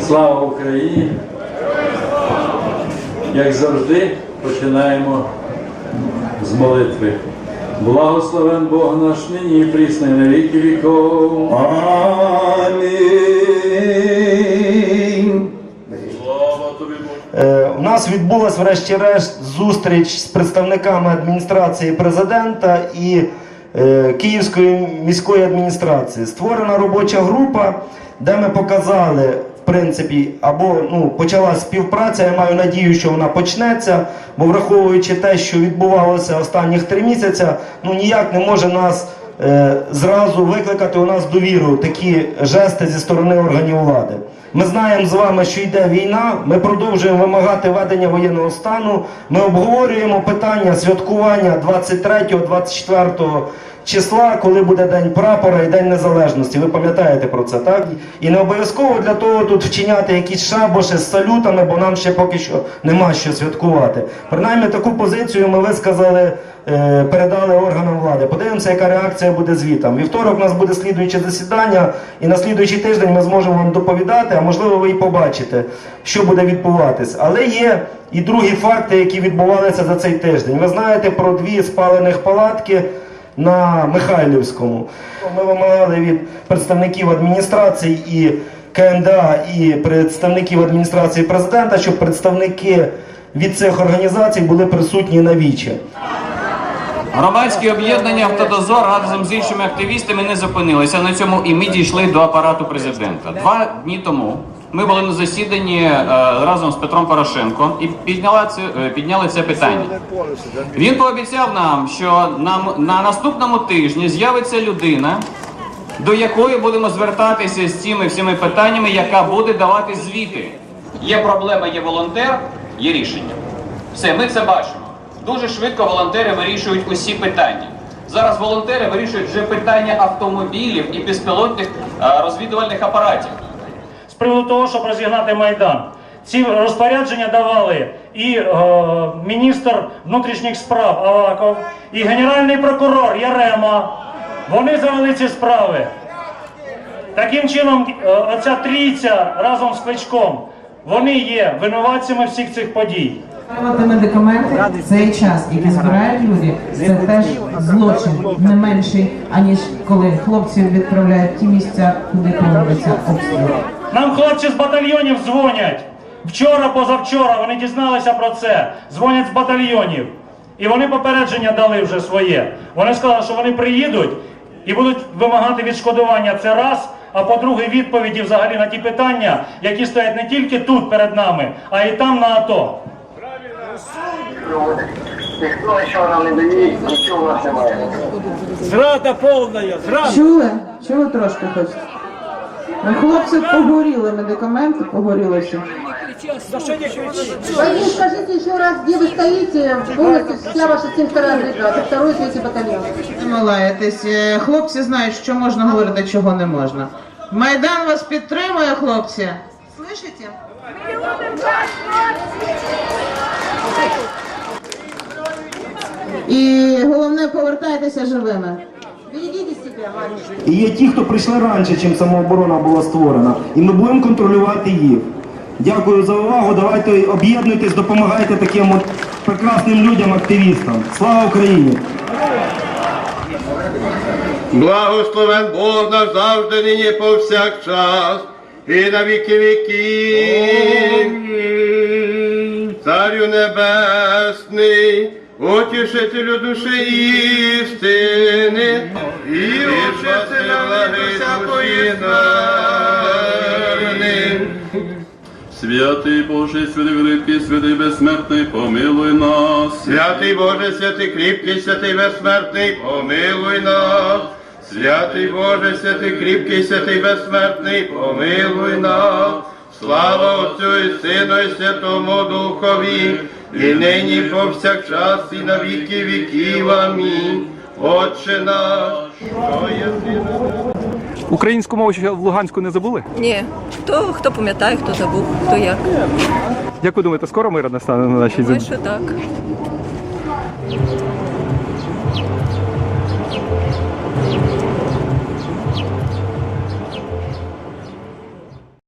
Слава Україні! Як завжди, починаємо з молитви. Благословен Бог наш нині і прісний на віки віков. Амінь. Слава тобі, Боже! Е, У нас відбулась врешті-решт зустріч з представниками адміністрації президента і Київської міської адміністрації. Створена робоча група, де ми показали, в принципі, або ну, почалась співпраця. Я маю надію, що вона почнеться, бо враховуючи те, що відбувалося останніх три місяці, ну ніяк не може нас. е, Зразу викликати у нас довіру такі жести зі сторони органів влади. Ми знаємо з вами, що йде війна. Ми продовжуємо вимагати ведення воєнного стану. Ми обговорюємо питання святкування 23-24 числа, коли буде День прапора і День Незалежності. Ви пам'ятаєте про це, так? І не обов'язково для того тут вчиняти якісь шабоші з салютами, бо нам ще поки що нема що святкувати. Принаймні таку позицію ми висказали. е, Передали органам влади. Подивимося, яка реакція буде звітом. Вівторок у нас буде слідуюче засідання, і на слідуючий тиждень ми зможемо вам доповідати, а можливо, ви і побачите, що буде відбуватись. Але є і другі факти, які відбувалися за цей тиждень. Ви знаєте про дві спалених палатки на Михайлівському. Ми вимагали від представників адміністрації і КМДА і представників адміністрації президента, щоб представники від цих організацій були присутні на вічі. Громадські об'єднання «Автодозор» разом з іншими активістами не зупинилися на цьому, і ми дійшли до апарату президента. Два дні тому ми були на засіданні е, разом з Петром Порошенком і підняли це, е, підняли це питання. Він пообіцяв нам, що нам на наступному тижні з'явиться людина, до якої будемо звертатися з цими всіми питаннями, яка буде давати звіти. Є проблема, є волонтер, є рішення. Все, ми це бачимо. Дуже швидко волонтери вирішують усі питання. Зараз волонтери вирішують вже питання автомобілів і безпілотних е, розвідувальних апаратів. З приводу того, щоб розігнати Майдан. Ці розпорядження давали і е, міністр внутрішніх справ Аваков, і генеральний прокурор Ярема. Вони завели ці справи. Таким чином, е, оця трійця разом з Кличком, вони є винуватцями всіх цих подій. Медикаменти в цей час, який збирають люди, це теж злочин не менший, аніж коли хлопців відправляють ті місця, куди проводяться обстріли. Нам хлопці з батальйонів дзвонять. Вчора, позавчора вони дізналися про це. Дзвонять з батальйонів. І вони попередження дали вже своє. Вони сказали, що вони приїдуть і будуть вимагати відшкодування. Це раз. А по-друге, відповіді взагалі на ті питання, які стоять не тільки тут перед нами, а й там на АТО. Ніхто нічого нам не дає, нічого у нас немає. Чули? Чули трошки хочете? Ну, хлопці погоріли медикаменти, погоріли все. Вы мне скажите еще раз, где вы стоите, полностью вся ваша 72-я бригада, второй и третий батальон. Не лаєтесь. Е, Хлопці знають, що можна говорити, чого не можна. Майдан вас підтримує, хлопці. Слышите? І головне, повертайтеся живими. І є ті, хто прийшли раніше, чим самооборона була створена. І ми будемо контролювати їх. Дякую за увагу. Давайте об'єднуйтесь, допомагайте таким от прекрасним людям, активістам. Слава Україні! Благословен Бог наш завжди нині повсякчас і на віки віків. Царю небесний, утішителю душі істини, і учителя всякої скверни. Святий Боже, святий кріпкий, святий безсмертний, помилуй нас. Святий Боже, святий кріпкий, святий безсмертний, помилуй нас. Святий Боже, святий кріпкий, святий безсмертний, помилуй нас. Слава Отцю і Сину, і Святому Духові, і нині, повсякчас, і на віки віків. Амінь. Отче наш, що є сину. Українську мову ще в Луганську не забули? Ні. То хто пам'ятає, хто забув, хто як. Як ви думаєте, скоро мир настане на нашій землі? Думаю, що так.